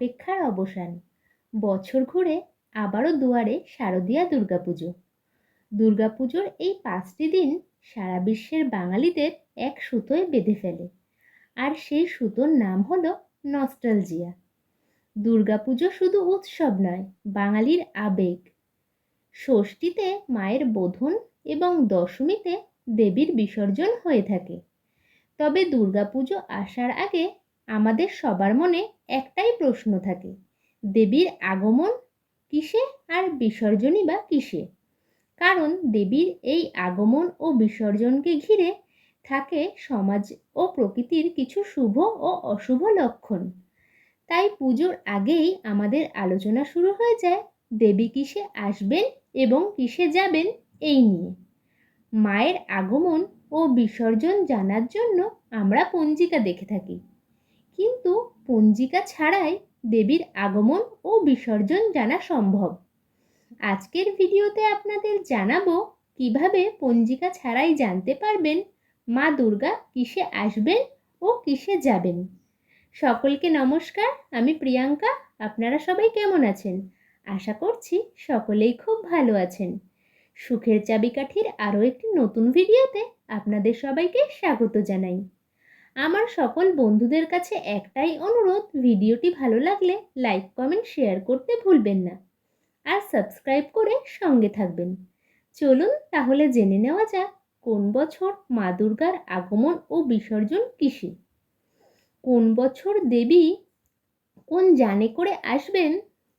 অপেক্ষার অবসান। বছর ঘুরে আবারও দুয়ারে শারদীয়া দুর্গাপুজো। দুর্গাপুজোর এই পাঁচটি দিন সারা বিশ্বের বাঙালিদের এক সুতোয় বেঁধে ফেলে। আর সেই সুতোর নাম হলো নস্টালজিয়া। দুর্গাপুজো শুধু উৎসব নয়, বাঙালির আবেগ। ষষ্ঠীতে মায়ের বোধন এবং দশমীতে দেবীর বিসর্জন হয়ে থাকে। তবে দুর্গাপুজো আসার আগে আমাদের সবার মনে একটাই প্রশ্ন থাকে, দেবীর আগমন কিসে আর বিসর্জনই বা কিসে? কারণ দেবীর এই আগমন ও বিসর্জনকে ঘিরে থাকে সমাজ ও প্রকৃতির কিছু শুভ ও অশুভ লক্ষণ। তাই পুজোর আগেই আমাদের আলোচনা শুরু হয়ে যায়, দেবী কিসে আসবেন এবং কিসে যাবেন এই নিয়ে। মায়ের আগমন ও বিসর্জন জানার জন্য আমরা পঞ্জিকা দেখে থাকি। কিন্তু পঞ্জিকা ছাড়াই দেবীর আগমন ও বিসর্জন জানা সম্ভব। আজকের ভিডিওতে আপনাদের জানাব কীভাবে পঞ্জিকা ছাড়াই জানতে পারবেন মা দুর্গা কিসে আসবেন ও কিসে যাবেন। সকলকে নমস্কার, আমি প্রিয়াঙ্কা, আপনারা সবাই কেমন আছেন? আশা করছি সকলেই খুব ভালো আছেন। সুখের চাবিকাঠির আরও একটি নতুন ভিডিওতে আপনাদের সবাইকে স্বাগত জানাই। আমার সকল বন্ধুদের কাছে একটাই অনুরোধ, ভিডিওটি ভালো লাগলে লাইক, কমেন্ট, শেয়ার করতে ভুলবেন না। আর সাবস্ক্রাইব করে সঙ্গে থাকবেন। চলুন তাহলে জেনে নেওয়া যাক, কোন বছর মা দুর্গার আগমন ও বিসর্জন কিসে? কোন বছর দেবী কোন জানে করে আসবেন,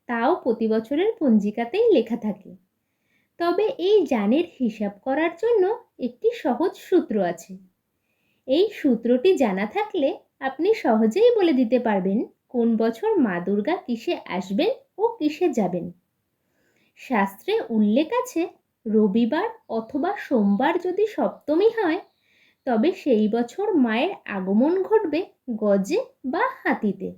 তাও প্রতি বছরের পঞ্জিকাতেই লেখা থাকে। তবে এই জানের হিসাব করার জন্য একটি সহজ সূত্র আছে। এই সূত্রটি জানা থাকলে আপনি সহজেই বলে দিতে পারবেন কোন বছর মা দুর্গা কিসে আসবেন ও কিসে যাবেন। শাস্ত্রে উল্লেখ আছে, রবিবার অথবা সোমবার যদি সপ্তমী হয়, তবে সেই বছর মায়ের আগমন ঘটবে গজে বা হাতিতে।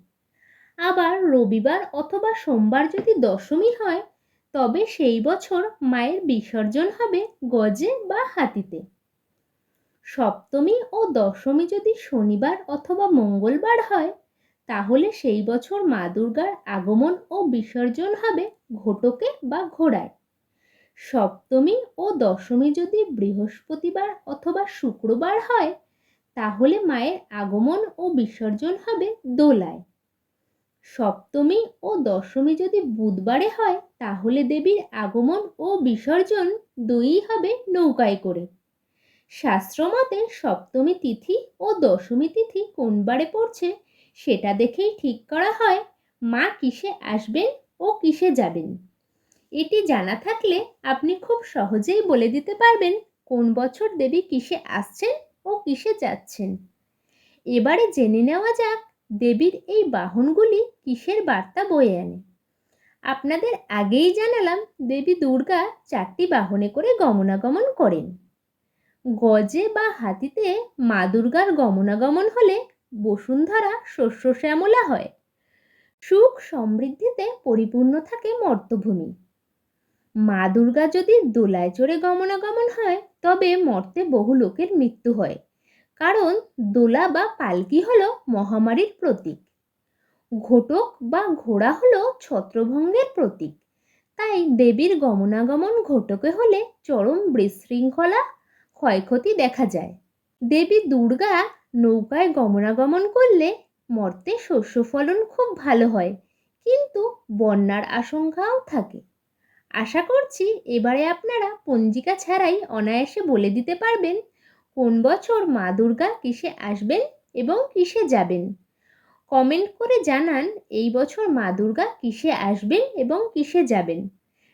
আবার রবিবার অথবা সোমবার যদি দশমী হয়, তবে সেই বছর মায়ের বিসর্জন হবে গজে বা হাতিতে। সপ্তমী ও দশমী যদি শনিবার অথবা মঙ্গলবার হয়, তাহলে সেই বছর মা দুর্গার আগমন ও বিসর্জন হবে ঘটকে বা ঘোড়ায়। সপ্তমী ও দশমী যদি বৃহস্পতিবার অথবা শুক্রবার হয়, তাহলে মায়ের আগমন ও বিসর্জন হবে দোলায়। সপ্তমী ও দশমী যদি বুধবারে হয়, তাহলে দেবীর আগমন ও বিসর্জন দুইই হবে নৌকায় করে। শাস্ত্রমতে সপ্তমী তিথি ও দশমী তিথি কোন বারে পড়ছে সেটা দেখেই ঠিক করা হয় মা কিসে আসবেন ও কিসে যাবেন। এটি জানা থাকলে আপনি খুব সহজেই বলে দিতে পারবেন কোন বছর দেবী কিসে আসছেন ও কিসে যাচ্ছেন। এবারে জেনে নেওয়া যাক দেবীর এই বাহনগুলি কিসের বার্তা বয়ে আনে। আপনাদের আগেই জানালাম দেবী দুর্গা চারটি বাহনে করে গমনাগমন করেন। গজে বা হাতিতে মা দুর্গার গমনাগমন হলে বসুন্ধরা শস্য শ্যামলা হয়। সুখ সমৃদ্ধিতে পরিপূর্ণ থাকে মর্তভূমি। মা দুর্গা যদি দোলায় চড়ে গমনাগমন হয়, তবে মর্তে বহু লোকের মৃত্যু হয়। কারণ দোলা বা পালকি হলো মহামারীর প্রতীক। ঘটক বা ঘোড়া হলো ছত্রভঙ্গের প্রতীক। তাই দেবীর গমনাগমন ঘটকে হলে চরম বিশৃঙ্খলা ক্ষয়ক্ষতি দেখা যায়। দেবী দুর্গা নৌকায় গমনাগমন করলে মর্তে শস্য ফলন খুব ভালো হয়, কিন্তু বন্যার আশঙ্কাও থাকে। আশা করছি এবারে আপনারা পঞ্জিকা ছাড়াই অনায়াসে বলে দিতে পারবেন কোন বছর মা দুর্গা কিসে আসবেন এবং কিসে যাবেন। কমেন্ট করে জানান এই বছর মা দুর্গা কিসে আসবেন এবং কিসে যাবেন।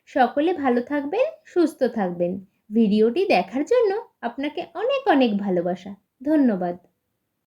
সকলে ভালো থাকবেন, সুস্থ থাকবেন। ভিডিওটি দেখার জন্য আপনাকে অনেক অনেক ভালোবাসা। ধন্যবাদ।